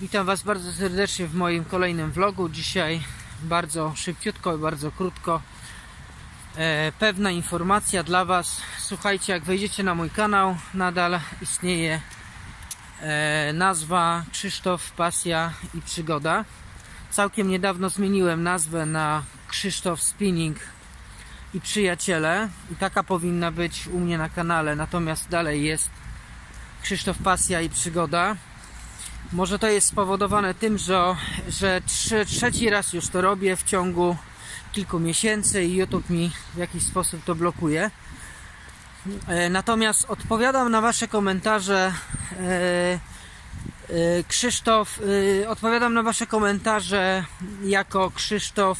Witam Was bardzo serdecznie w moim kolejnym vlogu. Dzisiaj bardzo szybciutko i bardzo krótko. E, pewna informacja dla Was. Słuchajcie, jak wejdziecie na mój kanał, nadal istnieje e, nazwa Krzysztof Pasja i Przygoda. Całkiem niedawno zmieniłem nazwę na Krzysztof Spinning i Przyjaciele i taka powinna być u mnie na kanale, natomiast dalej jest Krzysztof Pasja i Przygoda. Może to jest spowodowane tym, że, że trze, trzeci raz już to robię w ciągu kilku miesięcy i YouTube mi w jakiś sposób to blokuje. E, Natomiast odpowiadam na Wasze komentarze. e, e, Krzysztof, odpowiadam na Wasze komentarze jako Krzysztof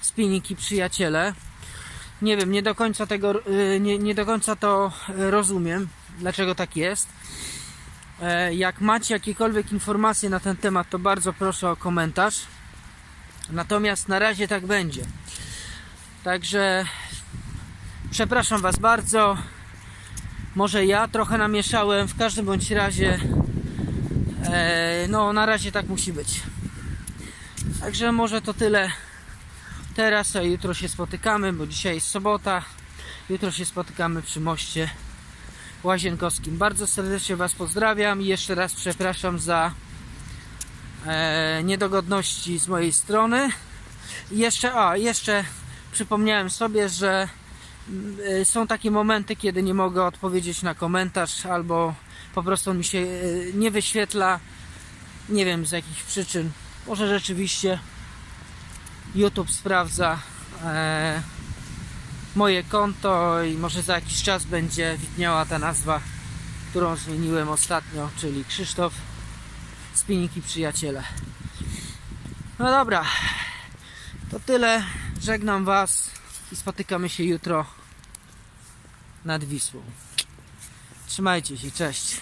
Spinning i Przyjaciele. Nie wiem, nie do końca tego, nie, nie do końca to rozumiem, dlaczego tak jest. E, Jak macie jakiekolwiek informacje na ten temat, to bardzo proszę o komentarz. Natomiast na razie tak będzie. Także przepraszam Was bardzo. Może ja trochę namieszałem, w każdym bądź razie e, no na razie tak musi być. Także może to tyle teraz, a jutro się spotykamy, bo dzisiaj jest sobota. Jutro się spotykamy przy moście Łazienkowskim. Bardzo serdecznie Was pozdrawiam i jeszcze raz przepraszam za e, niedogodności z mojej strony. Jeszcze, a, jeszcze przypomniałem sobie, że mm, e, są takie momenty, kiedy nie mogę odpowiedzieć na komentarz albo po prostu mi się e, nie wyświetla. Nie wiem z jakich przyczyn. Może rzeczywiście YouTube sprawdza. E, moje konto i może za jakiś czas będzie widniała ta nazwa, którą zmieniłem ostatnio, czyli Krzysztof Spinning i Przyjaciele. No dobra, to tyle. Żegnam Was i spotykamy się jutro nad Wisłą. Trzymajcie się, cześć.